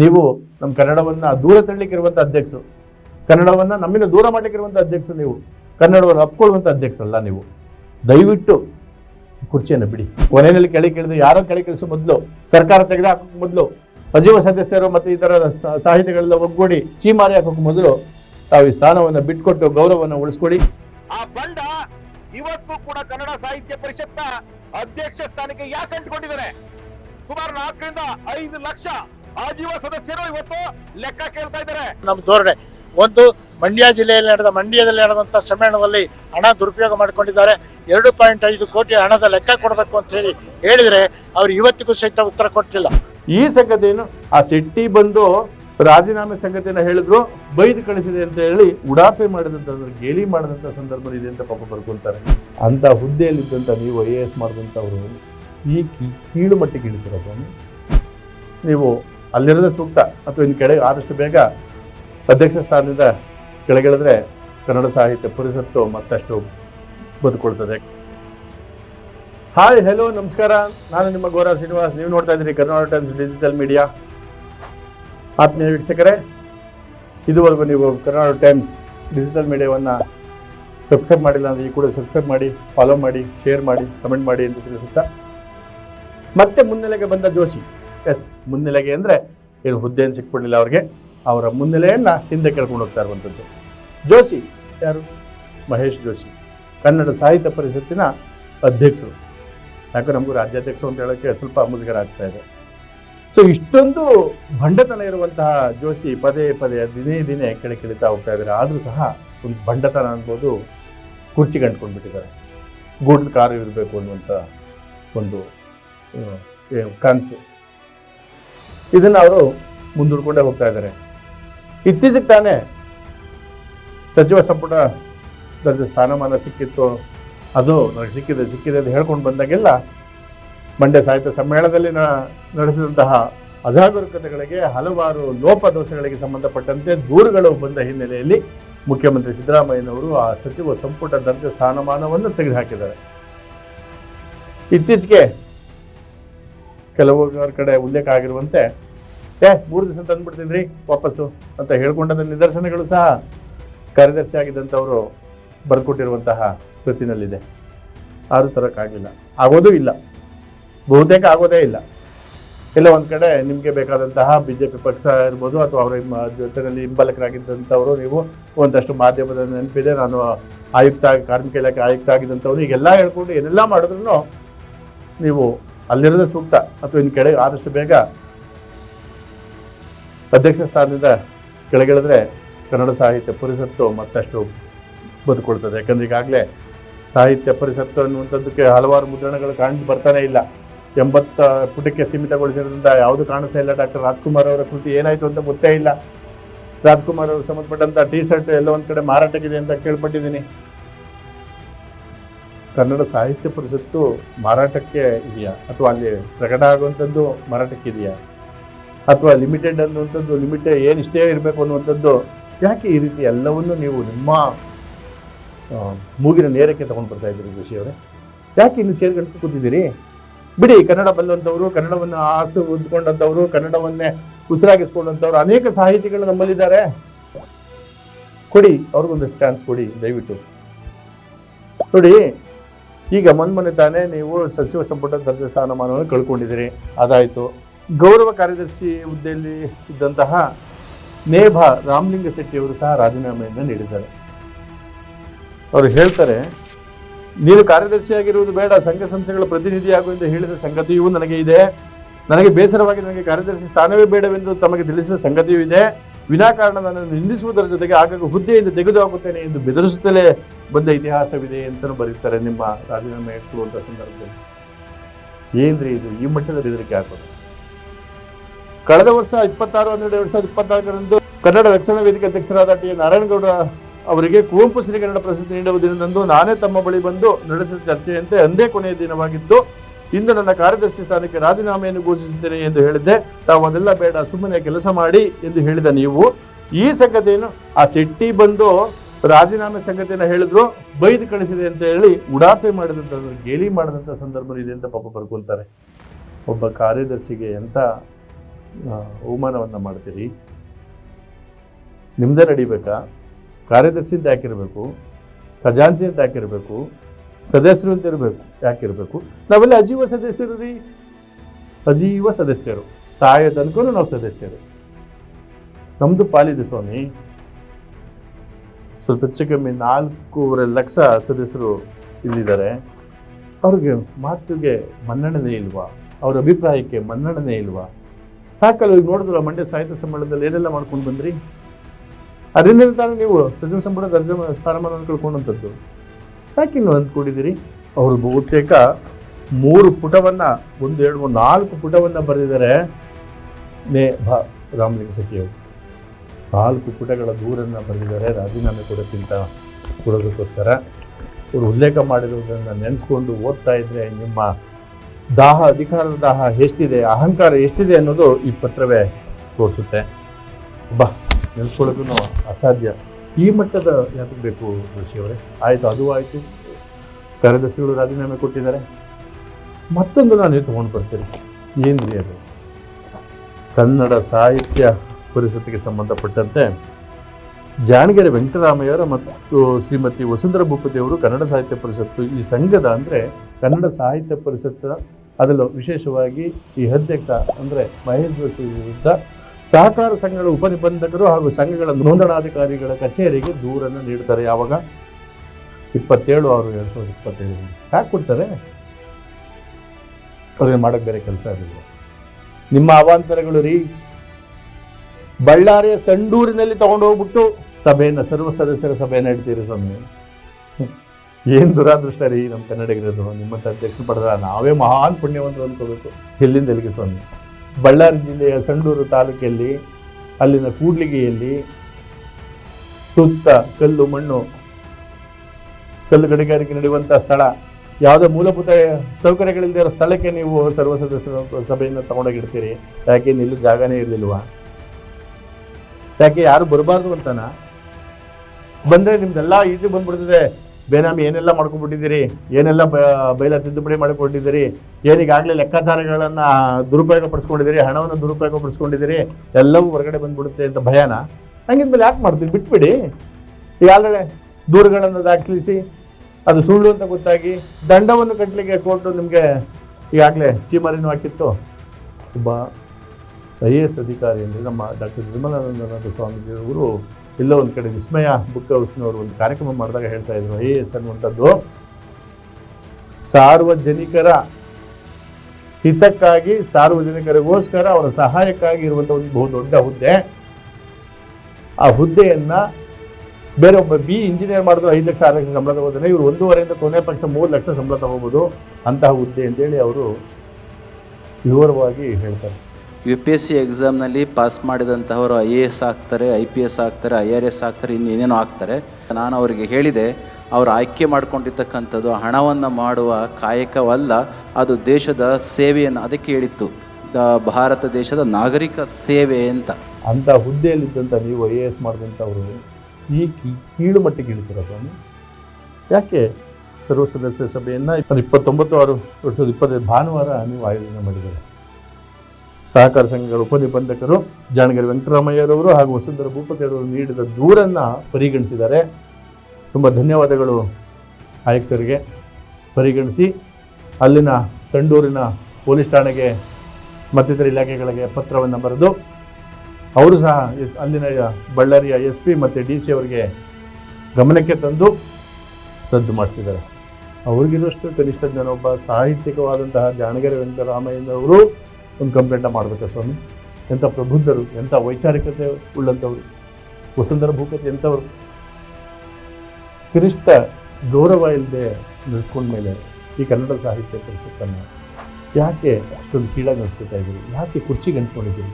ನೀವು ನಮ್ಮ ಕನ್ನಡವನ್ನ ದೂರ ತಳ್ಳಿಕ್ಕಿರುವಂತ ಅಧ್ಯಕ್ಷರು, ಕನ್ನಡವನ್ನ ನಮ್ಮಿಂದ ದೂರ ಮಾಡಲಿಕ್ಕಿರುವಂಥ ಅಧ್ಯಕ್ಷರು ನೀವು, ಕನ್ನಡವನ್ನು ಅಪ್ಕೊಳ್ಳುವಂತ ಅಧ್ಯಕ್ಷರಲ್ಲ ನೀವು. ದಯವಿಟ್ಟು ಕುರ್ಚಿಯನ್ನು ಬಿಡಿ. ಕೊನೆಯಲ್ಲಿ ಕೆಳಗೆ ಕೇಳಿದ್ರು ಯಾರೋ ಕೆಳಗೆ ಕೆಲಸ ಮೊದಲು, ಸರ್ಕಾರ ತೆಗೆದು ಹಾಕೋಕೆ ಮೊದಲು ಸಜೀವ ಸದಸ್ಯರು ಮತ್ತು ಇತರ ಸಾಹಿತಿಗಳೆಲ್ಲ ಒಗ್ಗೂಡಿ, ಚೀಮಾರಿ ಹಾಕೋಕೆ ಮೊದಲು ತಾವು ಈ ಸ್ಥಾನವನ್ನು ಬಿಟ್ಕೊಟ್ಟು ಗೌರವವನ್ನು ಉಳಿಸ್ಕೊಡಿ. ಆ ಬಂಡ ಇವತ್ತು ಕೂಡ ಕನ್ನಡ ಸಾಹಿತ್ಯ ಪರಿಷತ್ನ ಅಧ್ಯಕ್ಷ ಸ್ಥಾನಕ್ಕೆ ಯಾಕೆ ಅಂಟ್ಕೊಂಡಿದ್ದಾರೆ? ಸುಮಾರು ನಾಲ್ಕರಿಂದ ಐದು ಲಕ್ಷ ಆಜೀವ ಸದಸ್ಯರು ಇವತ್ತು ಲೆಕ್ಕ ಕೇಳ್ತಾ ಇದ್ದಾರೆ. ನಮ್ಮ ಧೋರಣೆ ಒಂದು ಮಂಡ್ಯ ಜಿಲ್ಲೆಯಲ್ಲಿ ನಡೆದ ಮಂಡ್ಯದಲ್ಲಿ ನಡೆದಂಥ ಸಮ್ಮೇಳನದಲ್ಲಿ ಹಣ ದುರುಪಯೋಗ ಮಾಡಿಕೊಂಡಿದ್ದಾರೆ. ಎರಡು ಪಾಯಿಂಟ್ ಐದು ಕೋಟಿ ಹಣದ ಲೆಕ್ಕ ಕೊಡಬೇಕು ಅಂತ ಹೇಳಿ ಹೇಳಿದರೆ ಅವ್ರು ಇವತ್ತಿಗೂ ಸಹಿತ ಉತ್ತರ ಕೊಟ್ಟಿಲ್ಲ. ಈ ಸಂಗತಿಯನ್ನು ಆ ಸಿಟ್ಟಿ ಬಂದು ರಾಜೀನಾಮೆ ಸಂಗತಿಯನ್ನು ಹೇಳಿದ್ರು ಬೈದು ಕಳಿಸಿದೆ ಅಂತ ಹೇಳಿ ಉಡಾಪೆ ಮಾಡಿದಂತ ಗೇಲಿ ಮಾಡಿದಂಥ ಸಂದರ್ಭ ಇದೆ ಅಂತ ಪಾಪ ಬರ್ಕೊಂತಾರೆ. ಅಂತ ಹುದ್ದೆಯಲ್ಲಿದ್ದಂಥ ನೀವು ಐ ಎ ಎಸ್ ಮಾಡಿದಂಥವ್ರು ಈ ಕಿ- ಕೀಳು ಮಟ್ಟಿಗೆ ಇಳಿತೀರ ಸ್ವಾಮಿ? ನೀವು ಅಲ್ಲಿರೋದೇ ಸೂಕ್ತ. ಅಥವಾ ಇನ್ನು ಕೆಳಗೆ ಆದಷ್ಟು ಬೇಗ ಅಧ್ಯಕ್ಷ ಸ್ಥಾನದಿಂದ ಕೆಳಗಿಳಿದ್ರೆ ಕನ್ನಡ ಸಾಹಿತ್ಯ ಪರಿಷತ್ತು ಮತ್ತಷ್ಟು ಬದುಕೊಳ್ತದೆ. ಹಾಯ್ ಹೆಲೋ ನಮಸ್ಕಾರ. ನಾನು ನಿಮ್ಮ ಗೌರವ ಶ್ರೀನಿವಾಸ್. ನೀವು ನೋಡ್ತಾ ಇದ್ದೀರಿ ಕರ್ನಾಟಕ ಟೈಮ್ಸ್ ಡಿಜಿಟಲ್ ಮೀಡಿಯಾ ಆತ್ಮೀಯ ವೀಕ್ಷಕರೇ, ಇದುವರೆಗೂ ನೀವು ಕರ್ನಾಟಕ ಟೈಮ್ಸ್ ಡಿಜಿಟಲ್ ಮೀಡಿಯಾವನ್ನು ಸಬ್ಸ್ಕ್ರೈಬ್ ಮಾಡಿಲ್ಲ ಅಂದರೆ ಈ ಕೂಡ ಸಬ್ಸ್ಕ್ರೈಬ್ ಮಾಡಿ ಫಾಲೋ ಮಾಡಿ ಶೇರ್ ಮಾಡಿ ಕಮೆಂಟ್ ಮಾಡಿ ಅಂತ ತಿಳಿಸುತ್ತಾ. ಮತ್ತೆ ಮುನ್ನೆಲೆಗೆ ಬಂದ ಜೋಶಿ. ಎಸ್ ಮುನ್ನೆಲೆಗೆ ಅಂದರೆ ಏನು ಹುದ್ದೆಯನ್ನು ಸಿಕ್ಬಿಡಲಿಲ್ಲ ಅವ್ರಿಗೆ. ಅವರ ಮುನ್ನೆಲೆಯನ್ನು ಹಿಂದೆ ಕೇಳ್ಕೊಂಡು ಹೋಗ್ತಾ ಇರುವಂಥದ್ದು. ಜೋಶಿ ಯಾರು? ಮಹೇಶ್ ಜೋಶಿ. ಕನ್ನಡ ಸಾಹಿತ್ಯ ಪರಿಷತ್ತಿನ ಅಧ್ಯಕ್ಷರು. ಯಾಕೆ ನಮಗೂ ರಾಜ್ಯಾಧ್ಯಕ್ಷರು ಅಂತ ಹೇಳೋಕ್ಕೆ ಸ್ವಲ್ಪ ಮುಜುಗರ ಆಗ್ತಾ ಇದೆ. ಸೊ ಇಷ್ಟೊಂದು ಭಂಡತನ ಇರುವಂತಹ ಜೋಶಿ ಪದೇ ಪದೇ ದಿನೇ ದಿನೇ ಕೆಳಕಿಳಿತಾ ಹೋಗ್ತಾ ಇದ್ದಾರೆ. ಆದರೂ ಸಹ ಒಂದು ಭಂಡತನ ಅನ್ಬೋದು ಕುರ್ಚಿ ಗಂಟ್ಕೊಂಡ್ಬಿಟ್ಟಿದ್ದಾರೆ ಗೂಡ್ ಕಾರು ಇರಬೇಕು ಅನ್ನುವಂಥ ಒಂದು ಏನು, ಏನು ಕನಸು. ಇದನ್ನು ಅವರು ಮುಂದೂಡ್ಕೊಂಡೇ ಹೋಗ್ತಾ ಇದ್ದಾರೆ. ಇತ್ತೀಚೆಗೆ ತಾನೇ ಸಚಿವ ಸಂಪುಟ ದರ್ಜೆ ಸ್ಥಾನಮಾನ ಸಿಕ್ಕಿತ್ತು. ಅದು ನನಗೆ ಸಿಕ್ಕಿದೆ ಸಿಕ್ಕಿದೆ ಅಂತ ಹೇಳ್ಕೊಂಡು ಬಂದಾಗೆಲ್ಲ ಮಂಡ್ಯ ಸಾಹಿತ್ಯ ಸಮ್ಮೇಳನದಲ್ಲಿ ನಡೆಸಿದಂತಹ ಅಜಾಗರೂಕತೆಗಳಿಗೆ ಹಲವಾರು ಲೋಪದೋಷಗಳಿಗೆ ಸಂಬಂಧಪಟ್ಟಂತೆ ದೂರುಗಳು ಬಂದ ಹಿನ್ನೆಲೆಯಲ್ಲಿ ಮುಖ್ಯಮಂತ್ರಿ ಸಿದ್ದರಾಮಯ್ಯನವರು ಆ ಸಚಿವ ಸಂಪುಟ ದರ್ಜೆ ಸ್ಥಾನಮಾನವನ್ನು ತೆಗೆದುಹಾಕಿದ್ದಾರೆ. ಇತ್ತೀಚೆಗೆ ಕೆಲವು ಕಡೆ ಉಲ್ಲೇಖ ಆಗಿರುವಂತೆ ಏ, ಮೂರು ದಿವಸ ತಂದ್ಬಿಡ್ತೀನಿ ರೀ ವಾಪಸ್ಸು ಅಂತ ಹೇಳ್ಕೊಂಡಂಥ ನಿದರ್ಶನಗಳು ಸಹ ಕಾರ್ಯದರ್ಶಿ ಆಗಿದ್ದಂಥವರು ಬರ್ಕೊಟ್ಟಿರುವಂತಹ ಕೃತಿನಲ್ಲಿದೆ ಆದರೂ ತರೋಕ್ಕಾಗಲಿಲ್ಲ ಆಗೋದೂ ಇಲ್ಲ. ಬಹುತೇಕ ಆಗೋದೇ ಇಲ್ಲ. ಎಲ್ಲ ಒಂದು ಕಡೆ ನಿಮಗೆ ಬೇಕಾದಂತಹ ಬಿ ಜೆ ಪಿ ಪಕ್ಷ ಇರ್ಬೋದು ಅಥವಾ ಅವರ ಜೊತೆಯಲ್ಲಿ ಹಿಂಬಾಲಕರಾಗಿದ್ದಂಥವರು ನೀವು ಒಂದಷ್ಟು ಮಾಧ್ಯಮದ ನೆನಪಿದೆ. ನಾನು ಆಯುಕ್ತ, ಕಾರ್ಮಿಕ ಇಲಾಖೆ ಆಯುಕ್ತ ಆಗಿದ್ದಂಥವ್ರು. ಈಗೆಲ್ಲ ಹೇಳ್ಕೊಂಡು ಏನೆಲ್ಲ ಮಾಡಿದ್ರು ನೀವು ಅಲ್ಲಿರೋದೇ ಸೂಕ್ತ. ಅಥವಾ ಇನ್ನು ಕೆಳಗೆ ಆದಷ್ಟು ಬೇಗ ಅಧ್ಯಕ್ಷ ಸ್ಥಾನದಿಂದ ಕೆಳಗಿಳಿದ್ರೆ ಕನ್ನಡ ಸಾಹಿತ್ಯ ಪರಿಷತ್ತು ಮತ್ತಷ್ಟು ಬದುಕೊಳ್ತದೆ. ಯಾಕಂದ್ರೆ ಈಗಾಗಲೇ ಸಾಹಿತ್ಯ ಪರಿಷತ್ತು ಅನ್ನುವಂಥದ್ದಕ್ಕೆ ಹಲವಾರು ಮುದ್ರಣಗಳು ಕಾಣ್ ಬರ್ತಾನೆ ಇಲ್ಲ. ಎಂಬತ್ತ ಪುಟಕ್ಕೆ ಸೀಮಿತಗೊಳಿಸಿರೋದ್ರಿಂದ ಯಾವುದು ಕಾಣಿಸ್ತಾ ಇಲ್ಲ. ಡಾಕ್ಟರ್ ರಾಜ್ಕುಮಾರ್ ಅವರ ಕೃತಿ ಏನಾಯಿತು ಅಂತ ಗೊತ್ತೇ ಇಲ್ಲ. ರಾಜ್ಕುಮಾರ್ ಅವರು ಸಂಬಂಧಪಟ್ಟಂಥ ಟಿ ಶರ್ಟ್ ಎಲ್ಲ ಒಂದು ಕಡೆ ಮಾರಾಟಕ್ಕಿದೆ ಅಂತ ಕೇಳ್ಪಟ್ಟಿದ್ದೀನಿ. ಕನ್ನಡ ಸಾಹಿತ್ಯ ಪರಿಷತ್ತು ಮಾರಾಟಕ್ಕೆ ಇದೆಯಾ? ಅಥವಾ ಅಲ್ಲಿ ಪ್ರಕಟ ಆಗುವಂಥದ್ದು ಮಾರಾಟಕ್ಕಿದೆಯಾ? ಅಥವಾ ಲಿಮಿಟೆಡ್ ಅನ್ನುವಂಥದ್ದು ಲಿಮಿಟೆಡ್ ಏನು ಇಷ್ಟೇ ಇರಬೇಕು ಅನ್ನುವಂಥದ್ದು, ಯಾಕೆ ಈ ರೀತಿ ಎಲ್ಲವನ್ನು ನೀವು ನಿಮ್ಮ ಮೂಗಿನ ನೇರಕ್ಕೆ ತಗೊಂಡು ಬರ್ತಾ ಇದ್ದೀರಿ ಜೋಶಿಯವರೇ ಯಾಕೆ ಇನ್ನು ಚೇರ್ಗಂಟು ಕೂತಿದ್ದೀರಿ? ಬಿಡಿ, ಕನ್ನಡ ಬಲ್ಲಂಥವ್ರು ಕನ್ನಡವನ್ನು ಆಸೆ ಉದ್ಕೊಂಡಂಥವ್ರು ಕನ್ನಡವನ್ನೇ ಉಸಿರಾಗಿಸ್ಕೊಂಡಂಥವ್ರು ಅನೇಕ ಸಾಹಿತಿಗಳು ನಮ್ಮಲ್ಲಿದ್ದಾರೆ. ಕೊಡಿ, ಅವ್ರಿಗೊಂದಷ್ಟು ಚಾನ್ಸ್ ಕೊಡಿ, ದಯವಿಟ್ಟು. ನೋಡಿ, ಈಗ ಮೊನ್ನೆ ತಾನೇ ನೀವು ಸಚಿವ ಸಂಪುಟ ದರ್ಜೆ ಸ್ಥಾನಮಾನವನ್ನು ಕಳ್ಕೊಂಡಿದ್ದೀರಿ. ಅದಾಯಿತು. ಗೌರವ ಕಾರ್ಯದರ್ಶಿ ಹುದ್ದೆಯಲ್ಲಿ ಇದ್ದಂತಹ ನೇಭ ರಾಮಲಿಂಗ ಶೆಟ್ಟಿಯವರು ಸಹ ರಾಜೀನಾಮೆಯನ್ನು ನೀಡಿದ್ದಾರೆ. ಅವರು ಹೇಳ್ತಾರೆ, ನೀನು ಕಾರ್ಯದರ್ಶಿಯಾಗಿರುವುದು ಬೇಡ, ಸಂಘ ಸಂಸ್ಥೆಗಳ ಪ್ರತಿನಿಧಿಯಾಗು ಎಂದು ಹೇಳಿದ ಸಂಗತಿಯೂ ನನಗೆ ಇದೆ. ನನಗೆ ಬೇಸರವಾಗಿ ನನಗೆ ಕಾರ್ಯದರ್ಶಿ ಸ್ಥಾನವೇ ಬೇಡವೆಂದು ತಮಗೆ ತಿಳಿಸಿದ ಸಂಗತಿಯೂ ಇದೆ. ವಿನಾಕಾರಣ ನನ್ನನ್ನು ನಿಂದಿಸುವುದರ ಜೊತೆಗೆ ಆಗಾಗ ಹುದ್ದೆಯಿಂದ ತೆಗೆದುಹಾಕುತ್ತೇನೆ ಎಂದು ಬೆದರಿಸುತ್ತಲೇ ಬಂದ ಇತಿಹಾಸವಿದೆ ಅಂತಲೂ ಬರೀತಾರೆ ನಿಮ್ಮ ರಾಜೀನಾಮೆ ಇಟ್ಟುವಂಥ ಸಂದರ್ಭದಲ್ಲಿ. ಏನ್ರಿ ಇದು? ಈ ಮಟ್ಟದಲ್ಲಿ ಬೆದರಿಕೆ ಹಾಕೋದು ಕಳೆದ ವರ್ಷ ಇಪ್ಪತ್ತಾರು ಹನ್ನೆರಡು ಎರಡ್ ಸಾವಿರದ ಇಪ್ಪತ್ನಾಲ್ಕರಂದು ಕನ್ನಡ ರಕ್ಷಣಾ ವೇದಿಕೆ ಅಧ್ಯಕ್ಷರಾದ ಟಿ. ನಾರಾಯಣಗೌಡ ಅವರಿಗೆ ಕುವೆಂಪು ಶ್ರೀಕನ್ನಡ ಪ್ರಶಸ್ತಿ ನೀಡುವ ದಿನದಂದು ನಾನೇ ತಮ್ಮ ಬಳಿ ಬಂದು ನಡೆಸಿದ ಚರ್ಚೆಯಂತೆ ಅಂದೇ ಕೊನೆಯ ದಿನವಾಗಿತ್ತು. ಇಂದು ನನ್ನ ಕಾರ್ಯದರ್ಶಿ ಸ್ಥಾನಕ್ಕೆ ರಾಜೀನಾಮೆಯನ್ನು ಘೋಷಿಸುತ್ತೇನೆ ಎಂದು ಹೇಳಿದ್ದೆ. ತಾವು ಅದೆಲ್ಲ ಬೇಡ ಸುಮ್ಮನೆ ಕೆಲಸ ಮಾಡಿ ಎಂದು ಹೇಳಿದ ನೀವು. ಈ ಸಂಗತಿಯನ್ನು ಆ ಶೆಟ್ಟಿ ಬಂದು ರಾಜೀನಾಮೆ ಸಂಗತಿಯನ್ನು ಹೇಳಿದ್ರು. ಬೈದು ಕಳಿಸಿದೆ ಅಂತ ಹೇಳಿ ಉಡಾಪೆ ಮಾಡಿದಂಥ ಗೇಲಿ ಮಾಡಿದಂಥ ಸಂದರ್ಭ ಇದೆ ಅಂತ ಪಾಪ ಬರ್ಕೊಳ್ತಾರೆ ಒಬ್ಬ ಕಾರ್ಯದರ್ಶಿಗೆ ಆ, ಅವಮಾನವನ್ನ ಮಾಡ್ತೀರಿ. ನಿಮ್ಮದೇ ನಡಿಬೇಕಾ ಕಾರ್ಯದರ್ಶಿಯಿಂದ ಯಾಕಿರಬೇಕು? ಖಜಾಂತಿಯಿಂದ ಯಾಕಿರಬೇಕು? ಸದಸ್ಯರು ಅಂತ ಇರಬೇಕು, ಯಾಕಿರಬೇಕು? ನಾವೆಲ್ಲ ಅಜೀವ ಸದಸ್ಯರು ರೀ. ಅಜೀವ ಸದಸ್ಯರು. ಸಹಾಯ ತನಕೂ ನಾವು ಸದಸ್ಯರು. ನಮ್ಮದು ಪಾಲಿದೆ ಸ್ವಾಮಿ. ಸ್ವಲ್ಪ ಹೆಚ್ಚು ಕಮ್ಮಿ ನಾಲ್ಕೂವರೆ ಲಕ್ಷ ಸದಸ್ಯರು ಇಲ್ಲಿದ್ದಾರೆ. ಅವ್ರಿಗೆ ಮಾತುಗೆ ಮನ್ನಣನೆ ಇಲ್ವಾ? ಅವ್ರ ಅಭಿಪ್ರಾಯಕ್ಕೆ ಮನ್ನಣನೆ ಇಲ್ವಾ? ಸಾಕಲ್ಲ ಈಗ ನೋಡಿದ್ರ ಮಂಡ್ಯ ಸಾಹಿತ್ಯ ಸಮ್ಮೇಳನದಲ್ಲಿ ಏನೆಲ್ಲ ಮಾಡ್ಕೊಂಡು ಬಂದ್ರಿ? ಅದರಿಂದ ತಾನೇ ನೀವು ಸಚಿವ ಸಂಪುಟ ದರ್ಜೆ ಸ್ಥಾನಮಾನ ಕಳ್ಕೊಂಡಂಥದ್ದು. ಯಾಕೆ ನೀವು ಅಂದ್ಕೊಂಡಿದ್ದೀರಿ? ಅವರು ಬಹುತೇಕ ಮೂರು ಪುಟವನ್ನು, ಒಂದು, ಎರಡು, ಮೂರು, ನಾಲ್ಕು ಪುಟವನ್ನು ಬರೆದಿದ್ದಾರೆ. ನೇ, ಭಾ, ರಾಮಲಿಂಗ ಸಖಿಯವರು ನಾಲ್ಕು ಪುಟಗಳ ದೂರನ್ನು ಬರೆದಿದ್ದಾರೆ, ರಾಜೀನಾಮೆ ಕೊಡೋಕ್ಕಿಂತ ಕೊಡೋದಕ್ಕೋಸ್ಕರ. ಅವರು ಉಲ್ಲೇಖ ಮಾಡಿರುವುದನ್ನು ನೆನೆಸ್ಕೊಂಡು ಓದ್ತಾ ಇದ್ರೆ ನಿಮ್ಮ ದಾಹ, ಅಧಿಕಾರದ ದಾಹ ಎಷ್ಟಿದೆ, ಅಹಂಕಾರ ಎಷ್ಟಿದೆ ಅನ್ನೋದು ಈ ಪತ್ರವೇ ತೋರಿಸುತ್ತೆ. ಬಾ, ನೆನೆಸ್ಕೊಳ್ಳೋದು ಅಸಾಧ್ಯ. ಈ ಮಟ್ಟದ ಯಾಕೆ ಬೇಕು ಋಷಿಯವರೇ ಆಯಿತು, ಅದು ಆಯಿತು. ಕಾರ್ಯದರ್ಶಿಗಳು ರಾಜೀನಾಮೆ ಕೊಟ್ಟಿದ್ದಾರೆ. ಮತ್ತೊಂದು ನಾನು ತೊಗೊಂಡು ಬರ್ತೀನಿ ಏನ್ರಿ ಅದು? ಕನ್ನಡ ಸಾಹಿತ್ಯ ಪರಿಷತ್ತಿಗೆ ಸಂಬಂಧಪಟ್ಟಂತೆ ಜಾಣಗೆರೆ ವೆಂಕಟರಾಮಯ್ಯರ ಮತ್ತು ಶ್ರೀಮತಿ ವಸುಂಧರ ಭೂಪತಿಯವರು ಕನ್ನಡ ಸಾಹಿತ್ಯ ಪರಿಷತ್ತು ಈ ಸಂಘದ ಅಂದರೆ ಕನ್ನಡ ಸಾಹಿತ್ಯ ಪರಿಷತ್ ಅದರಲ್ಲೂ ವಿಶೇಷವಾಗಿ ಈ ಅಧ್ಯಕ್ಷ ಅಂದರೆ ಮಹೇಶ್ ಜೋಶಿ ವಿರುದ್ಧ ಸಹಕಾರ ಸಂಘಗಳ ಉಪನಿಬಂಧಕರು ಹಾಗೂ ಸಂಘಗಳ ನೋಂದಣಾಧಿಕಾರಿಗಳ ಕಚೇರಿಗೆ ದೂರನ್ನು ನೀಡ್ತಾರೆ. ಯಾವಾಗ? ಇಪ್ಪತ್ತೇಳು ಆರು ಎರಡು ಸಾವಿರದ ಇಪ್ಪತ್ತೇಳು ಯಾಕೆ ಕೊಡ್ತಾರೆ? ಅವ್ರಿಗೆ ಮಾಡೋಕ್ಕೆ ಬೇರೆ ಕೆಲಸ ಇರಲಿಲ್ಲ ನಿಮ್ಮ ಅವಾಂತರಗಳು ರೀ. ಬಳ್ಳಾರಿಯ ಸಂಡೂರಿನಲ್ಲಿ ತಗೊಂಡು ಹೋಗ್ಬಿಟ್ಟು ಸಭೆಯನ್ನು ಸರ್ವ ಸದಸ್ಯರ ಸಭೆಯನ್ನು ನಡೀತೀರಿ ಸ್ವಾಮಿ. ಏನು ದುರಾದೃಷ್ಟ ರೀ ನಮ್ಮ ಕನ್ನಡಿಗರದು ನಿಮ್ಮಂಥ ಅಧ್ಯಕ್ಷರು ಪಡೆದ ನಾವೇ ಮಹಾನ್ ಪುಣ್ಯವಂತರು ಅಂದ್ಕೋಬೇಕು ಎಲ್ಲಿಂದ ಎಲ್ಲಿಗೆ ಸ್ವಾಮಿ? ಬಳ್ಳಾರಿ ಜಿಲ್ಲೆಯ ಸಂಡೂರು ತಾಲೂಕಿನಲ್ಲಿ ಅಲ್ಲಿನ ಕೂಡ್ಲಿಗೆಯಲ್ಲಿ ಸುತ್ತ ಕಲ್ಲು, ಮಣ್ಣು, ಕಲ್ಲು ಗಣಿಗಾರಿಕೆ ನಡೆಯುವಂಥ ಸ್ಥಳ, ಯಾವುದೇ ಮೂಲಭೂತ ಸೌಕರ್ಯಗಳಿಲ್ಲದೆ ಇರೋ ಸ್ಥಳಕ್ಕೆ ನೀವು ಸರ್ವ ಸದಸ್ಯರ ಸಭೆಯನ್ನು ತಗೊಂಡೋಗಿಡ್ತೀರಿ ಯಾಕೆ ನಿಲ್ಲು ಜಾಗನೇ ಇರಲಿಲ್ವ? ಯಾಕೆ ಯಾರು ಬರಬಾರ್ದು ಅಂತನಾ? ಬಂದರೆ ನಿಮ್ದೆಲ್ಲ ಈಜಿ ಬಂದ್ಬಿಡ್ತದೆ. ಬೇನಾಮಿ ಏನೆಲ್ಲ ಮಾಡ್ಕೊಂಡ್ಬಿಟ್ಟಿದ್ದೀರಿ? ಏನೆಲ್ಲ ಬೈಲ ತಿದ್ದುಪಡಿ ಮಾಡಿಕೊಂಡಿದ್ದೀರಿ ಏನೀಗಾಗಲೇ ಲೆಕ್ಕಾಚಾರಗಳನ್ನು ದುರುಪಯೋಗ ಪಡಿಸ್ಕೊಂಡಿದ್ದೀರಿ ಹಣವನ್ನು ದುರುಪಯೋಗ ಪಡಿಸ್ಕೊಂಡಿದ್ದೀರಿ ಎಲ್ಲವೂ ಹೊರಗಡೆ ಬಂದ್ಬಿಡುತ್ತೆ ಅಂತ ಭಯನ? ಹಂಗಿದ್ಮೇಲೆ ಯಾಕೆ ಮಾಡ್ತೀರಿ? ಬಿಟ್ಬಿಡಿ. ಈಗ ಆಲ್ರೆಡಿ ದೂರುಗಳನ್ನು ದಾಖಲಿಸಿ, ಅದು ಸುಳ್ಳು ಅಂತ ಗೊತ್ತಾಗಿ ದಂಡವನ್ನು ಕಟ್ಟಲಿಕ್ಕೆ ಕೋರ್ಟ್ ನಿಮಗೆ ಈಗಾಗಲೇ ಚೀಮಾರಿನೂ ಹಾಕಿತ್ತು. ಒಬ್ಬ ಐ ಎ ಎಸ್ ಅಧಿಕಾರಿ ಅಂದರೆ ನಮ್ಮ ಡಾಕ್ಟರ್ ನಿರ್ಮಲಾನಂದನಾಥ ಸ್ವಾಮೀಜಿಯವರು ಎಲ್ಲೋ ಒಂದು ಕಡೆ ವಿಸ್ಮಯ ಬುಕ್ ಹೌಸ್ನವರು ಒಂದು ಕಾರ್ಯಕ್ರಮ ಮಾಡಿದಾಗ ಹೇಳ್ತಾ ಇದ್ರು ಐ ಎಸ್ ಅನ್ನುವಂಥದ್ದು ಸಾರ್ವಜನಿಕರ ಹಿತಕ್ಕಾಗಿ, ಸಾರ್ವಜನಿಕರಿಗೋಸ್ಕರ ಅವರ ಸಹಾಯಕ್ಕಾಗಿ ಇರುವಂಥ ಒಂದು ಬಹು ದೊಡ್ಡ ಹುದ್ದೆ. ಆ ಹುದ್ದೆಯನ್ನು ಬೇರೆ ಒಬ್ಬ ಬಿ ಇಂಜಿನಿಯರ್ ಮಾಡಿದ್ರು, ಐದು ಲಕ್ಷ, ಆರು ಲಕ್ಷ ಸಂಬಳ ತಗೋದ್ರೆ ಇವರು ಒಂದೂವರೆಯಿಂದ ಕೊನೆ ಪಕ್ಷ ಮೂರು ಲಕ್ಷ ಸಂಬಳ ತಗೋಬೋದು. ಅಂತಹ ಹುದ್ದೆ ಅಂತೇಳಿ ಅವರು ವಿವರವಾಗಿ ಹೇಳ್ತಾರೆ. ಯು ಪಿ ಎಸ್ ಸಿ ಎಕ್ಸಾಮ್ನಲ್ಲಿ ಪಾಸ್ ಮಾಡಿದಂಥವರು ಐ ಎ ಎಸ್ ಆಗ್ತಾರೆ ಐ ಪಿ ಎಸ್ ಆಗ್ತಾರೆ ಐ ಆರ್ ಎಸ್ ಆಗ್ತಾರೆ, ಇನ್ನು ಏನೇನೋ ಆಗ್ತಾರೆ. ನಾನು ಅವರಿಗೆ ಹೇಳಿದೆ, ಅವರು ಆಯ್ಕೆ ಮಾಡ್ಕೊಂಡಿರ್ತಕ್ಕಂಥದ್ದು ಹಣವನ್ನು ಮಾಡುವ ಕಾಯಕವಲ್ಲ, ಅದು ದೇಶದ ಸೇವೆಯನ್ನು ಅದಕ್ಕೆ ಹೇಳಿತ್ತು. ಭಾರತ ದೇಶದ ನಾಗರಿಕ ಸೇವೆ ಅಂತ. ಅಂಥ ಹುದ್ದೆಯಲ್ಲಿದ್ದಂಥ ನೀವು ಐ ಎ ಎಸ್ ಮಾಡಿದಂಥವರು ಈ ಕೀಳು ಮಟ್ಟಿಗೆ ಇಳಿತೀರ ಸ್ವಾಮಿ? ಯಾಕೆ ಸರ್ವ ಸದಸ್ಯ ಸಭೆಯನ್ನು ಇಪ್ಪತ್ತೊಂಬತ್ತು ಆರು ಎರಡು ಸಾವಿರದ ಇಪ್ಪತ್ತೈದು ಭಾನುವಾರ ನೀವು ಆಯೋಜನೆ ಮಾಡಿದ್ದೀರಿ? ಸಹಕಾರ ಸಂಘಗಳ ಉಪನಿಬಂಧಕರು ಜಾಣಗೆರೆ ವೆಂಕಟರಾಮಯ್ಯರವರು ಹಾಗೂ ವಸುಂಧರ ಭೂಪತಿಯವರು ನೀಡಿದ ದೂರನ್ನು ಪರಿಗಣಿಸಿದ್ದಾರೆ. ತುಂಬ ಧನ್ಯವಾದಗಳು ಆಯುಕ್ತರಿಗೆ. ಪರಿಗಣಿಸಿ ಅಲ್ಲಿನ ಸಂಡೂರಿನ ಪೊಲೀಸ್ ಠಾಣೆಗೆ ಮತ್ತಿತರ ಇಲಾಖೆಗಳಿಗೆ ಪತ್ರವನ್ನು ಬರೆದು ಅವರು ಸಹ ಅಲ್ಲಿನ ಬಳ್ಳಾರಿಯ ಎಸ್ ಪಿ ಮತ್ತು ಡಿ ಸಿ ಅವರಿಗೆ ಗಮನಕ್ಕೆ ತಂದು ರದ್ದು ಮಾಡಿಸಿದ್ದಾರೆ. ಅವ್ರಿಗಿರೋಷ್ಟು ಕನಿಷ್ಠ ಒಬ್ಬ ಸಾಹಿತ್ಯಿಕವಾದಂತಹ ಜಾಣಗೆರೆ ವೆಂಕಟರಾಮಯ್ಯನವರು ಒಂದು ಕಂಪ್ಲೇಂಟ ಮಾಡಬೇಕು ಸ್ವಾಮಿ ಎಂಥ ಪ್ರಬುದ್ಧರು, ಎಂಥ ವೈಚಾರಿಕತೆ ಉಳ್ಳಂಥವ್ರು, ವಸುಂಧರ ಭೂಪತಿ ಎಂಥವ್ರು. ಕನಿಷ್ಠ ಗೌರವ ಇಲ್ಲದೆ ಮೇಲೆ ಈ ಕನ್ನಡ ಸಾಹಿತ್ಯ ಪರಿಷತ್ತನ್ನು ಯಾಕೆ ಅಷ್ಟೊಂದು ಕೀಳಾಗಿ ನಡೆಸ್ಕೊತಾ ಇದ್ದೀರಿ? ಯಾಕೆ ಕುರ್ಚಿಗೆ ಅಂಟ್ಕೊಂಡಿದ್ದೀರಿ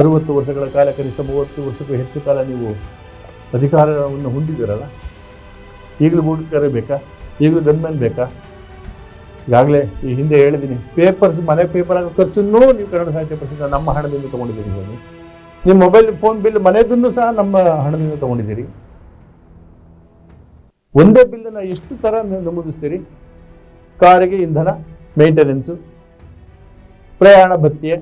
ಅರುವತ್ತು ವರ್ಷಗಳ ಕಾಲ ಕನಿಷ್ಠ ಮೂವತ್ತು ವರ್ಷಕ್ಕೂ ಹೆಚ್ಚು ಕಾಲ ನೀವು ಅಧಿಕಾರವನ್ನು ಹೊಂದಿದ್ದೀರಲ್ಲ? ಈಗಲೂ ಬೂಟ್ಕರೆ ಬೇಕಾ? ಈಗಲೂ ಗನ್ಮ್ಯಾನ್ ಬೇಕಾ? ಈಗಾಗಲೇ ಈ ಹಿಂದೆ ಹೇಳಿದ್ದೀನಿ ಪೇಪರ್ಸ್ ಮನೆ ಪೇಪರ್ ಆಗೋ ಖರ್ಚನ್ನು ನೀವು ಕನ್ನಡ ಸಾಹಿತ್ಯ ಪರಿಷತ್ ನಮ್ಮ ಹಣದಿಂದ ತೊಗೊಂಡಿದ್ದೀರಿ ಹೇಳಿ ನಿಮ್ಮ ಮೊಬೈಲ್ ಫೋನ್ ಬಿಲ್ ಮನೆದನ್ನು ಸಹ ನಮ್ಮ ಹಣದಿಂದ ತೊಗೊಂಡಿದ್ದೀರಿ. ಒಂದೇ ಬಿಲ್ಲನ್ನು ಎಷ್ಟು ಥರ ನಮೂದಿಸ್ತೀರಿ? ಕಾರಿಗೆ ಇಂಧನ ಮೇಂಟೆನೆನ್ಸು ಪ್ರಯಾಣ ಭತ್ಯೆ,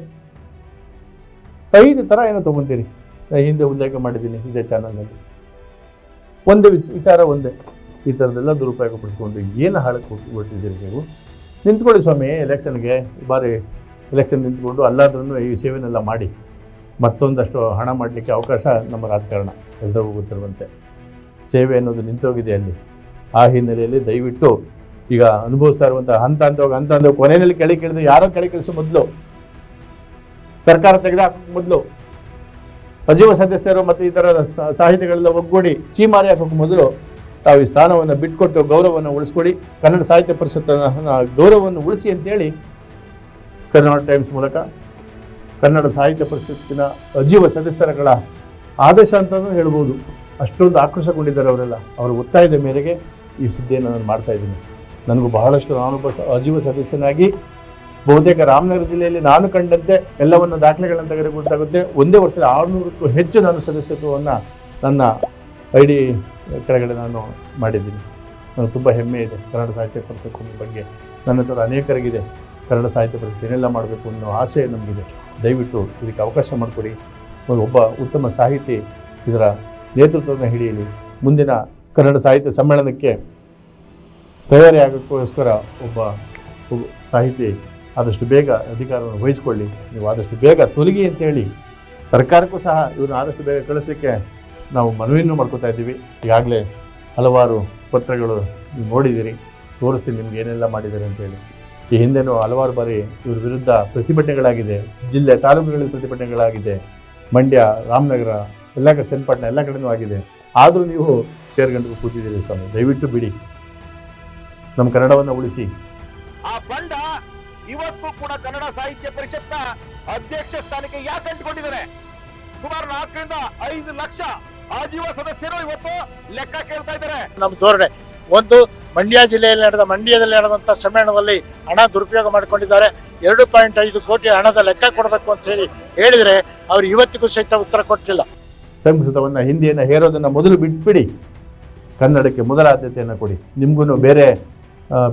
ಐದು ಥರ ಏನೋ ತೊಗೊತೀರಿ. ಹಿಂದೆ ಉಲ್ಲೇಖ ಮಾಡಿದ್ದೀನಿ, ಇದೇ ಚಾನಲ್ನಲ್ಲಿ ಒಂದೇ ವಿಚ ವಿಚಾರ ಒಂದೇ. ಈ ಥರದ್ದೆಲ್ಲ ದುರುಪಯೋಗ ಪಡ್ಕೊಂಡು ಏನು ಹಾಳಕ್ಕೆ ಹೊಟ್ಟಿದ್ದೀರಿ ನೀವು? ನಿಂತ್ಕೊಳ್ಳಿ ಸ್ವಾಮಿ, ಎಲೆಕ್ಷನ್ಗೆ. ಈ ಬಾರಿ ಎಲೆಕ್ಷನ್ ನಿಂತ್ಕೊಂಡು ಅಲ್ಲಾದ್ರೂ ಈ ಸೇವೆನೆಲ್ಲ ಮಾಡಿ. ಮತ್ತೊಂದಷ್ಟು ಹಣ ಮಾಡಲಿಕ್ಕೆ ಅವಕಾಶ ನಮ್ಮ ರಾಜಕಾರಣ. ಎಲ್ಲರಿಗೂ ಗೊತ್ತಿರುವಂತೆ. ಸೇವೆ ಅನ್ನೋದು ನಿಂತೋಗಿದೆ ಅಲ್ಲಿ. ಆ ಹಿನ್ನೆಲೆಯಲ್ಲಿ ದಯವಿಟ್ಟು ಈಗ ಅನುಭವಿಸ್ತಾ ಇರುವಂಥ ಹಂತ ಹಂತವಾಗಿ ಹಂತ ಹಂತ ಕೊನೆಯಲ್ಲಿ ಕೆಳಗೆ ಕೇಳಿದ್ರೆ ಯಾರೋ ಕೆಳಗೆ ಕೆಲಸ ಮೊದಲು. ಸರ್ಕಾರ ತೆಗೆದಾಕ ಮೊದಲು. ಸಚಿವ ಸದಸ್ಯರು ಮತ್ತು ಈ ಥರ ಸಾಹಿತಿಗಳೆಲ್ಲ ಒಗ್ಗೂಡಿ, ಚೀಮಾರಿ ಹಾಕೋಕೆ ಮೊದಲು. ತಾವು ಈ ಸ್ಥಾನವನ್ನು ಬಿಟ್ಕೊಟ್ಟು ಗೌರವವನ್ನು ಉಳಿಸ್ಕೊಡಿ. ಕನ್ನಡ ಸಾಹಿತ್ಯ ಪರಿಷತ್ತನ್ನು ಗೌರವವನ್ನು ಉಳಿಸಿ ಅಂತೇಳಿ ಕರ್ನಾಟಕ ಟೈಮ್ಸ್ ಮೂಲಕ ಕನ್ನಡ ಸಾಹಿತ್ಯ ಪರಿಷತ್ತಿನ ಅಜೀವ ಸದಸ್ಯರಗಳ ಆದೇಶ ಅಂತಲೂ ಹೇಳ್ಬೋದು. ಅಷ್ಟೊಂದು ಆಕ್ರೋಶಗೊಂಡಿದ್ದಾರೆ ಅವರೆಲ್ಲ. ಅವರ ಒತ್ತಾಯದ ಮೇರೆಗೆ ಈ ಸುದ್ದಿಯನ್ನು ನಾನು ಮಾಡ್ತಾ ಇದ್ದೀನಿ. ನನಗೂ ಬಹಳಷ್ಟು ನಾನೊಬ್ಬ ಅಜೀವ ಸದಸ್ಯನಾಗಿ ಬಹುತೇಕ ರಾಮನಗರ ಜಿಲ್ಲೆಯಲ್ಲಿ ನಾನು ಕಂಡಂತೆ ಎಲ್ಲವನ್ನು ದಾಖಲೆಗಳನ್ನು ತೆಗೆದುಕೊಳ್ತಾಗುತ್ತೆ ಒಂದೇ ವರ್ಷದಲ್ಲಿ ಆರುನೂರಕ್ಕೂ ಹೆಚ್ಚು ನಾನು ಸದಸ್ಯತ್ವವನ್ನು ನನ್ನ ಐ ಡಿ ಕೆಳಗಡೆ ನಾನು ಮಾಡಿದ್ದೀನಿ. ನನಗೆ ತುಂಬ ಹೆಮ್ಮೆ ಇದೆ ಕನ್ನಡ ಸಾಹಿತ್ಯ ಪರಿಸರ ಬಗ್ಗೆ. ನನ್ನ ಥರ ಅನೇಕರಿಗಿದೆ ಕನ್ನಡ ಸಾಹಿತ್ಯ ಪರಿಷತ್ ಏನೆಲ್ಲ ಮಾಡಬೇಕು ಅನ್ನೋ ಆಸೆ ನಮಗಿದೆ. ದಯವಿಟ್ಟು ಇದಕ್ಕೆ ಅವಕಾಶ ಮಾಡಿಕೊಡಿ. ಒಬ್ಬ ಉತ್ತಮ ಸಾಹಿತಿ ಇದರ ನೇತೃತ್ವವನ್ನು ಹಿಡಿಯಲಿ ಮುಂದಿನ ಕನ್ನಡ ಸಾಹಿತ್ಯ ಸಮ್ಮೇಳನಕ್ಕೆ ತಯಾರಿ ಒಬ್ಬ ಸಾಹಿತಿ ಆದಷ್ಟು ಬೇಗ ಅಧಿಕಾರವನ್ನು ವಹಿಸಿಕೊಳ್ಳಿ. ನೀವು ಆದಷ್ಟು ಬೇಗ ತೊಲಗಿ ಅಂತೇಳಿ ಸರ್ಕಾರಕ್ಕೂ ಸಹ ಇವ್ರನ್ನ ಆದಷ್ಟು ಬೇಗ ಕಳಿಸ್ಲಿಕ್ಕೆ ನಾವು ಮನವಿಯನ್ನು ಮಾಡ್ಕೋತಾ ಇದ್ದೀವಿ. ಈಗಾಗಲೇ ಹಲವಾರು ಪತ್ರಗಳು ನೋಡಿದ್ದೀರಿ. ತೋರಿಸ್ತೀನಿ ನಿಮ್ಗೆ ಏನೆಲ್ಲ ಮಾಡಿದ್ದಾರೆ ಅಂತೇಳಿ ಈ ಹಿಂದೆನೂ ಹಲವಾರು ಬಾರಿ ಇವ್ರ ವಿರುದ್ಧ ಪ್ರತಿಭಟನೆಗಳಾಗಿದೆ. ಜಿಲ್ಲೆ ತಾಲೂಕುಗಳಲ್ಲಿ ಪ್ರತಿಭಟನೆಗಳಾಗಿದೆ. ಮಂಡ್ಯ, ರಾಮನಗರ, ಎಲ್ಲ ಕಡೆ ಚನ್ನಪಟ್ಟಣ ಎಲ್ಲ ಕಡೆನೂ ಆಗಿದೆ. ಆದರೂ ನೀವು ಸೇರ್ಗಂಡು ಕೂತಿದ್ದೀರಿ ಸ್ವಾಮಿ. ದಯವಿಟ್ಟು ಬಿಡಿ. ನಮ್ಮ ಕನ್ನಡವನ್ನು ಉಳಿಸಿ. ಆ ಬಂಡ ಇವತ್ತು ಕೂಡ ಕನ್ನಡ ಸಾಹಿತ್ಯ ಪರಿಷತ್ನ ಅಧ್ಯಕ್ಷ ಸ್ಥಾನಕ್ಕೆ ಯಾಕೆ ಅಂಟ್ಕೊಂಡಿದ್ದಾರೆ? ಸುಮಾರು ನಾಲ್ಕರಿಂದ ಐದು ಲಕ್ಷ ಆಜೀವ ಸದಸ್ಯರು ಇವತ್ತು ಲೆಕ್ಕ ಕೇಳ್ತಾ ಇದ್ದಾರೆ. ನಮ್ಮ ಧೋರಣೆ ಒಂದು ಮಂಡ್ಯ ಜಿಲ್ಲೆಯಲ್ಲಿ ನಡೆದ ಮಂಡ್ಯದಲ್ಲಿ ನಡೆದಂತ ಸಮ್ಮೇಳನದಲ್ಲಿ ಹಣ ದುರುಪಯೋಗ ಮಾಡಿಕೊಂಡಿದ್ದಾರೆ. ಎರಡು ಪಾಯಿಂಟ್ ಐದು ಕೋಟಿ ಹಣದ ಲೆಕ್ಕ ಕೊಡಬೇಕು ಅಂತ ಹೇಳಿ ಹೇಳಿದ್ರೆ ಅವರು ಇವತ್ತಿಗೂ ಸಹಿತ ಉತ್ತರ ಕೊಟ್ಟಿಲ್ಲ. ಸಂಸ್ಕೃತವನ್ನು ಹಿಂದಿಯನ್ನ ಹೇರೋದನ್ನ ಮೊದಲು ಬಿಟ್ಬಿಡಿ. ಕನ್ನಡಕ್ಕೆ ಮೊದಲ ಆದ್ಯತೆಯನ್ನು ಕೊಡಿ. ನಿಮಗೂ ಬೇರೆ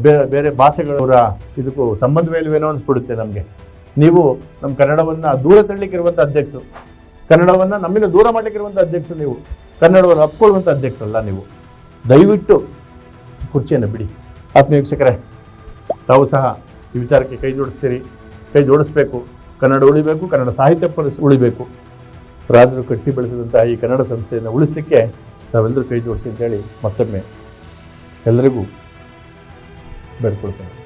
ಬೇರೆ ಬೇರೆ ಭಾಷೆಗಳವರ ಇದಕ್ಕೂ ಸಂಬಂಧವೇ ಇಲ್ವೇನೋ ಅನಿಸ್ಬಿಡುತ್ತೆ ನಮಗೆ. ನೀವು ನಮ್ಮ ಕನ್ನಡವನ್ನು ದೂರ ತಳ್ಳಿಕ್ಕಿರುವಂಥ ಅಧ್ಯಕ್ಷರು ಕನ್ನಡವನ್ನು ನಮ್ಮಿಂದ ದೂರ ಮಾಡಲಿಕ್ಕಿರುವಂಥ ಅಧ್ಯಕ್ಷರು ನೀವು. ಕನ್ನಡವನ್ನು ಅಪ್ಕೊಳ್ಳುವಂಥ ಅಧ್ಯಕ್ಷರಲ್ಲ ನೀವು. ದಯವಿಟ್ಟು ಕುರ್ಚಿಯನ್ನು ಬಿಡಿ. ಆತ್ಮ ವೀಕ್ಷಕರೇ ತಾವು ಸಹ ಈ ವಿಚಾರಕ್ಕೆ ಕೈ ಜೋಡಿಸ್ತೀರಿ. ಕೈ ಜೋಡಿಸ್ಬೇಕು. ಕನ್ನಡ ಉಳಿಬೇಕು, ಕನ್ನಡ ಸಾಹಿತ್ಯ ಪರಿಸ್ ಉಳಿಬೇಕು. ರಾಜರು ಕಟ್ಟಿ ಬೆಳೆಸಿದಂತಹ ಈ ಕನ್ನಡ ಸಂಸ್ಥೆಯನ್ನು ಉಳಿಸಲಿಕ್ಕೆ ನಾವೆಲ್ಲರೂ ಕೈ ಜೋಡಿಸಿ ಅಂತೇಳಿ ಮತ್ತೊಮ್ಮೆ ಎಲ್ಲರಿಗೂ ಬೇಡ್ಕೊಳ್ತೇನೆ.